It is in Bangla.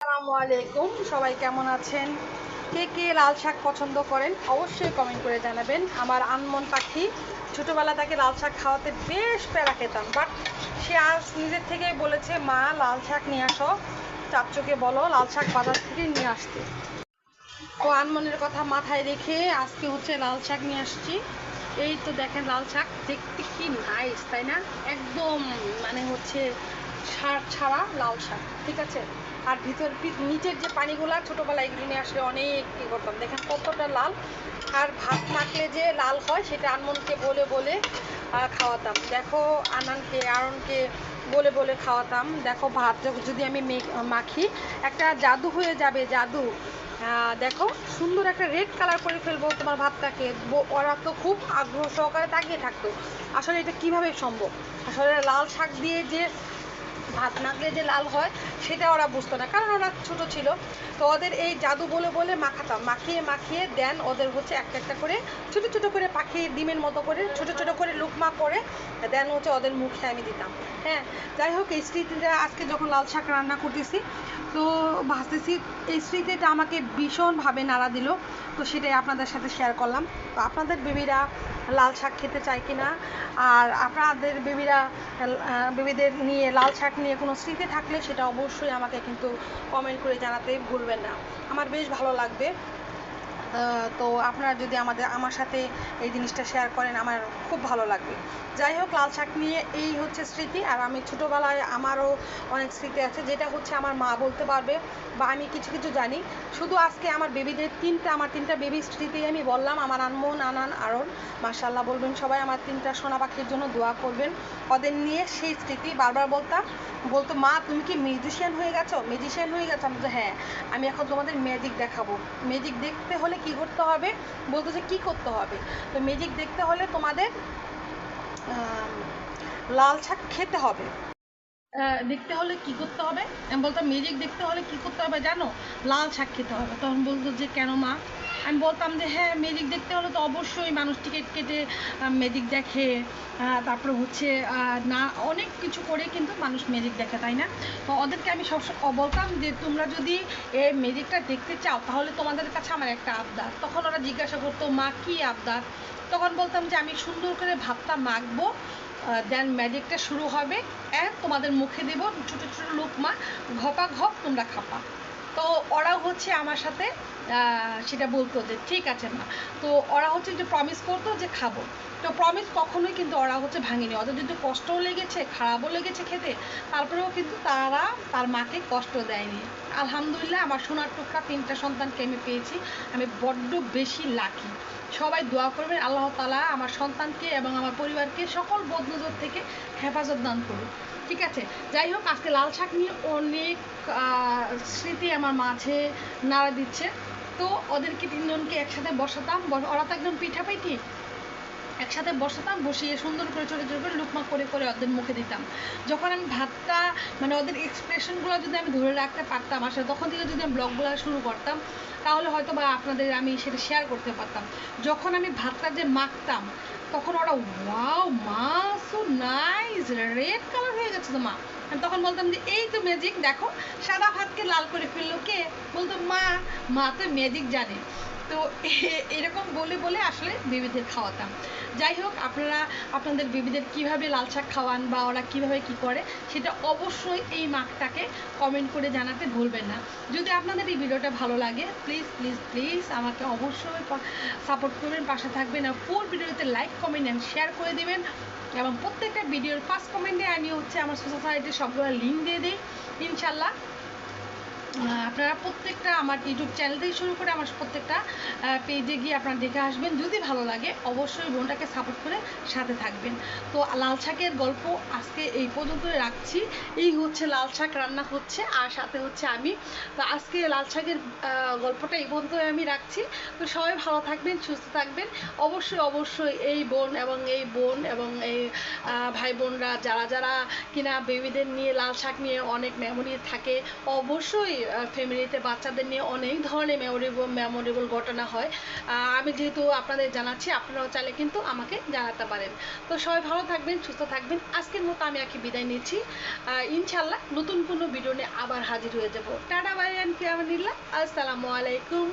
আসসালামু আলাইকুম, সবাই কেমন আছেন? কে কে লাল শাক পছন্দ করেন, অবশ্যই কমেন্ট করে জানাবেন। আমার আনমন পাখি, ছোটোবেলা তাকে লাল শাক খাওয়াতে বেশ প্যারা খেতাম বাট সে আজ নিজের থেকেই বলেছে, মা, লাল শাক নিয়ে আসো। চাচ্চুকে বলো, লাল শাক বাজার থেকে নিয়ে আসতে। তো আনমনের কথা মাথায় রেখে আজকে হচ্ছে লাল শাক নিয়ে আসছি। এই তো দেখেন লাল শাক দেখতে কি নাইস তাই না? একদম মানে হচ্ছে সার ছাড়া লাল শাক, ঠিক আছে? আর ভিতর নিচের যে পানিগুলা ছোটোবেলায় এগুলো নিয়ে আসলে অনেক ই করতাম। দেখেন কতটা লাল। আর ভাত মাখলে যে লাল হয়, সেটা আনমনকে বলে বলে খাওয়াতাম। দেখো, আনানকে, আরনকে বলে বলে খাওয়াতাম। দেখো, ভাত যদি আমি মেখ- একটা জাদু হয়ে যাবে, জাদু। দেখো, সুন্দর একটা রেড কালার করে ফেলব তোমার ভাতটাকে। ওরা তো খুব আগ্রহ সহকারে তাকিয়ে থাকতো। আসলে এটা কীভাবে সম্ভব? আসলে লাল শাক দিয়ে যে ভাত মাখলে যে লাল হয়, সেটা ওরা বুঝতো না, কারণ ওরা ছোট ছিল। তো ওদের এই জাদু বলে বলে মাখাতাম মাখিয়ে মাখিয়ে দেন ওদের হচ্ছে একটা একটা করে, ছোট ছোট করে পাখি ডিমের মতো করে, ছোট ছোট করে লুকমা করে, দেন হচ্ছে ওদের মুখে আমি দিতাম। হ্যাঁ যাই হোক, এই স্মৃতিটা আজকে যখন লাল শাক রান্না করতেছি, তো ভাজতেছি এই স্মৃতিটা আমাকে ভীষণভাবে নাড়া দিল। তো সেটাই আপনাদের সাথে শেয়ার করলাম। তো আপনাদের বেবিরা লাল শাক খেতে চায় কিনা? আর আপনাদের বেবিরা বিবিদের নিয়ে লাল শাক নিয়ে কোনো স্মৃতি থাকলে সেটা অবশ্যই আমাকে কিন্তু কমেন্ট করে জানাতে ভুলবেন না। আমার বেশ ভালো লাগবে। তো আপনারা যদি আমাদের আমার সাথে এই জিনিসটা শেয়ার করেন আমার খুব ভালো লাগবে। যাই হোক লাল শাক নিয়ে এই হচ্ছে স্মৃতি আর আমি ছোটোবেলায় আমারও অনেক স্মৃতি আছে যেটা হচ্ছে আমার মা বলতে পারবে বা আমি কিছু কিছু জানি। শুধু আজকে আমার বেবিদের তিনটা আমার তিনটা বেবির স্মৃতি আমি বললাম আমার আনমন আনান আরন। মার্শাল্লাহ বলবেন সবাই আমার তিনটা সোনা পাখির জন্য দোয়া করবেন। ওদের নিয়ে সেই স্মৃতি বারবার বলতাম। বলতো মা তুমি কি মিউজিশিয়ান হয়ে গেছো? মিউজিশিয়ান হয়ে গেছো। আমি বলতো, হ্যাঁ আমি এখন তোমাদের ম্যাজিক দেখাবো। ম্যাজিক দেখতে হলে কি করতে হবে? বলতো যে কী করতে হবে? তো ম্যাজিক দেখতে হলে তোমাদের লাল শাক খেতে হবে। দেখতে হলে কি করতে হবে? আমি বলতাম ম্যাজিক দেখতে হলে কি করতে হবে জানো? লাল শাক খেতে হবে। তখন বলতো যে, কেন মা? আমি বলতাম যে হ্যাঁ ম্যাজিক দেখতে হলে তো অবশ্যই মানুষ টিকিট কেটে ম্যাজিক দেখে তারপরে হচ্ছে না, অনেক কিছু করে কিন্তু মানুষ ম্যাজিক দেখে, তাই না? তো ওদেরকে আমি সব বলতাম যে, তোমরা যদি এই ম্যাজিকটা দেখতে চাও, তাহলে তোমাদের কাছে আমার একটা আবদার। তখন ওরা জিজ্ঞাসা করতো, মা, কী আবদার? তখন বলতাম যে, আমি সুন্দর করে ভাতটা মাখবো দেন ম্যাজিকটা শুরু হবে অ্যান্ড তোমাদের মুখে দেব ছোটো ছোটো লোকমা, ঘপা ঘপ তোমরা খাপা তো ওরাও হচ্ছে আমার সাথে সেটা বলতো যে ঠিক আছে, মা। তো ওরা হচ্ছে যে প্রমিস করতো যে খাব। তো প্রমিস কখনোই কিন্তু ওরা হচ্ছে ভাঙেনি। ওদের যদি কষ্টও লেগেছে, খারাপও লেগেছে খেতে, তারপরেও কিন্তু তারা তার মাকে কষ্ট দেয়নি। আলহামদুলিল্লাহ, আমার সোনার টুকরা তিনটা সন্তানকে আমি পেয়েছি। আমি বড্ড বেশি লাকি সবাই দোয়া করবেন, আল্লাহ তালা আমার সন্তানকে এবং আমার পরিবারকে সকল বদনজর থেকে হেফাজত দান করুন ঠিক আছে? যাই হোক, আজকে লাল শাক নিয়ে অনেক স্মৃতি আমার মাঝে নাড়া দিচ্ছে। তো ওদেরকে তিনজনকে একসাথে বসাতাম বস- ওরা তো একদম পিঠাপিঠি। একসাথে বসাতাম, বসিয়ে সুন্দর করে ছোটো ছোটো করে লুকমা করে করে ওদের মুখে দিতাম। যখন আমি ভাতটা মানে ওদের এক্সপ্রেশনগুলো যদি আমি ধরে রাখতে পারতাম আসলে, তখন থেকে যদি আমি ব্লগগুলো শুরু করতাম, তাহলে হয়তো বা আপনাদের আমি সেটা শেয়ার করতে পারতাম। যখন আমি ভাতটা যে মাখতাম, তখন ওরা ওয়াও মা সো নাইস রেড কালার হয়ে গেছে তো মা। তখন বলতাম যে, এই তো ম্যাজিক দেখো, সাদা ভাতকে লাল করে ফেলল কে? বলতো, মা মা তো ম্যাজিক জানে। তো এরকম বলে বলে আসলে বেবিদের খাওয়াতাম যাই হোক, আপনারা আপনাদের বেবিদের কীভাবে লাল শাক খাওয়ান বা ওরা কীভাবে কি করে, সেটা অবশ্যই এই মাকটাকে কমেন্ট করে জানাতে ভুলবেন না। যদি আপনাদের এই ভিডিওটা ভালো লাগে প্লিজ প্লিজ প্লিজ আমাকে অবশ্যই সাপোর্ট করবেন, পাশে থাকবেন আর ফুল ভিডিওতে লাইক কমেন্ট অ্যান্ড শেয়ার করে দেবেন। এবং প্রত্যেকটা ভিডিওর ফার্স্ট কমেন্টে আমি হচ্ছে আমার সোসাইটির সবগুলো লিঙ্ক দিয়ে দিই। ইনশাল্লাহ আপনারা প্রত্যেকটা আমার ইউটিউব চ্যানেল থেকে শুরু করে আমার প্রত্যেকটা পেজে গিয়ে আপনারা দেখে আসবেন। যদি ভালো লাগে, অবশ্যই বোনটাকে সাপোর্ট করে সাথে থাকবেন। তো লাল শাকের গল্প আজকে এই পর্যন্ত রাখছি। এই হচ্ছে লাল শাক রান্না হচ্ছে, আর সাথে হচ্ছে আমি। তো আজকে লাল শাকের গল্পটা এই পর্যন্ত আমি রাখছি। তো সবাই ভালো থাকবেন, সুস্থ থাকবেন। অবশ্যই অবশ্যই এই বোন এবং এই বোন এবং এই ভাই বোনরা, যারা যারা কিনা বেবিদের নিয়ে লাল শাক নিয়ে অনেক মেমোরি থাকে, অবশ্যই ফ্যামিলিতে বাচ্চাদের নিয়ে অনেক ধরনের মেমোরেবল মেমোরেবল ঘটনা হয়। আমি যেহেতু আপনাদের জানাচ্ছি, আপনারাও চাইলে কিন্তু আমাকে জানাতে পারেন। তো সবাই ভালো থাকবেন, সুস্থ থাকবেন। আজকের মতো আমি আঁকি বিদায় নিচ্ছি। ইনশাল্লাহ নতুন কোনো ভিডিও নিয়ে আবার হাজির হয়ে যাব। টাটা বাই ফিয়ামানিল্লাহ আসসালামু আলাইকুম।